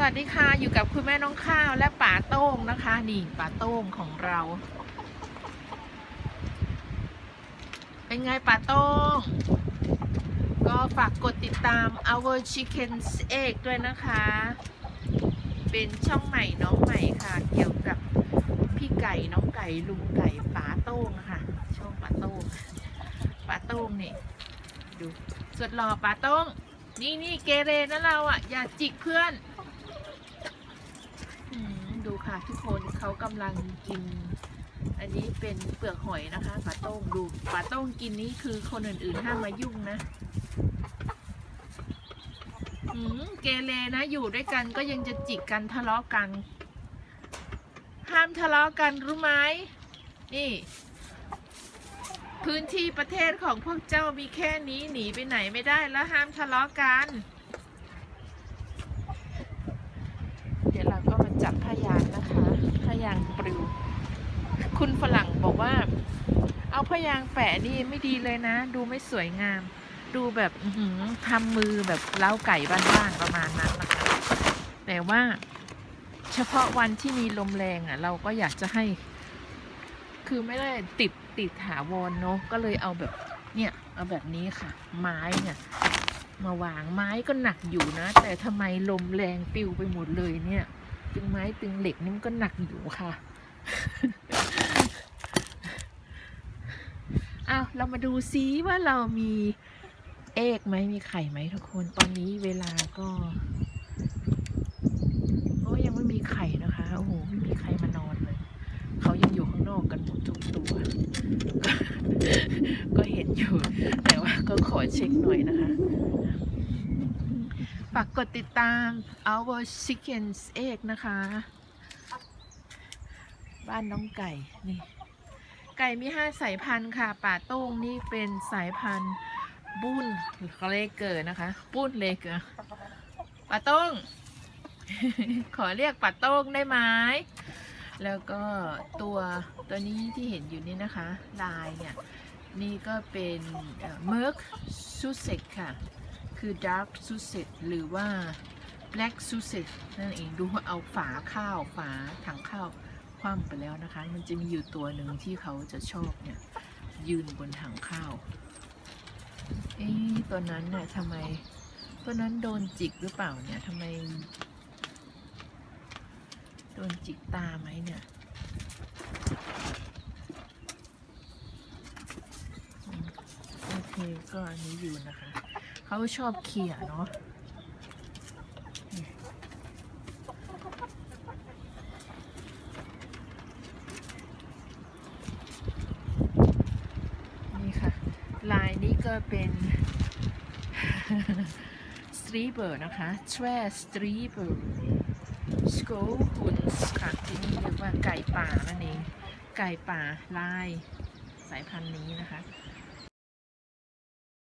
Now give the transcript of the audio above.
สวัสดีค่ะอยู่กับคุณแม่น้องข้าวและป๋าโต้งนะคะนี่ป๋าโต้งของเรา เป็นไงป๋าโต้ง ก็ฝากกดติดตาม our chicken egg ด้วยนะคะ เป็นช่องใหม่น้องใหม่ค่ะ เกี่ยวกับพี่ไก่น้องไก่ลุงไก่ป๋าโต้งค่ะช่องป๋าโต้งป๋าโต้งนี่ดูสุดหล่อป๋าโต้งนี่นี่เกเรนะเราอะอย่าจิกเพื่อน ค่ะทุกคนเขากำลังกิน อันนี้เป็นเปลือกหอยนะคะปลาต้งดูปลาต้งกินนี่คือคนอื่นๆห้ามมายุ่งนะอืมเกเรนะอยู่ด้วยกันก็ยังจะจิกกันทะเลาะกัน ห้ามทะเลาะกันรู้ไหมนี่ พื้นที่ประเทศของพวกเจ้ามีแค่นี้หนีไปไหนไม่ได้แล้วห้ามทะเลาะกัน เดี๋ยวเราก็มาจับพยางนะคะพยางปลิว คุณฝรั่งบอกว่า เอาพยางแปะนี่ไม่ดีเลยนะ ดูไม่สวยงาม ดูแบบทำมือแบบเล้าไก่บ้านๆประมาณนั้นนะคะ แต่ว่าเฉพาะวันที่มีลมแรงอะ เราก็อยากจะให้ คือไม่ได้ติดติดถาวรเนาะก็เลยเอาแบบเนี่ยเอาแบบนี้ค่ะ ไม้เนี่ย มาวางไม้ก็หนักอยู่นะ แต่ทำไมลมแรงปิวไปหมดเลยเนี่ย ตึงไม้ตึงเหล็กนี่มันก็หนักอยู่ค่ะ อ้าว เรามาดูซิว่าเรามีเอกไหมมีไข่ไหมทุกคน ตอนนี้เวลาก็โอ้ยังไม่มีไข่นะคะ โอ้โห ไม่มีใครมานอนเลย เขายังอยู่ข้างนอกกันหมดทุกตัว ก็เห็นอยู่ แต่ว่าก็ขอเช็คหน่อยนะคะ ฝากกดติดตาม our chickens egg นะคะ บ้านน้องไก่ นี่ ไก่มีห้าสายพันธุ์ค่ะป่าโต้งนี่เป็นสายพันธุ์บุ้นเลเกอร์นะคะบุ้นเลเกอร์ป่าโต้ง ขอเรียกป่าโต้งได้ไหมแล้วก็ตัวตัวนี้ที่เห็นอยู่นี่นะคะ ลายเนี่ย นี่ก็เป็นเมิร์กซูเซตค่ะ คือ dark s u s e t หรือว่า black s u s e นั่นเองดูเอาฝาข้าวฝาถังข้าว คว่ำไปแล้วนะคะ มันจะมีอยู่ตัวหนึ่งที่เขาจะชอบเนี่ย ยืนบนถังข้าว เอ๊ะตัวนั้นเนี่ยทำไมตัวนั้นโดนจิกหรือเปล่าเนี่ยทำไม โดนจิกตาไหมเนี่ยโอเคก็อันนี้อยู่นะคะ เขาชอบเขี่ยเนาะ นี่ค่ะ ลายนี้ ก็เป็นสตรีเบอร์นะคะแชวสตรีเบอร์สโกหุนค่ะที่นี่เรียกว่าไก่ป่านั่นเอง ไก่ป่าลายสายพันธุ์นี้นะคะ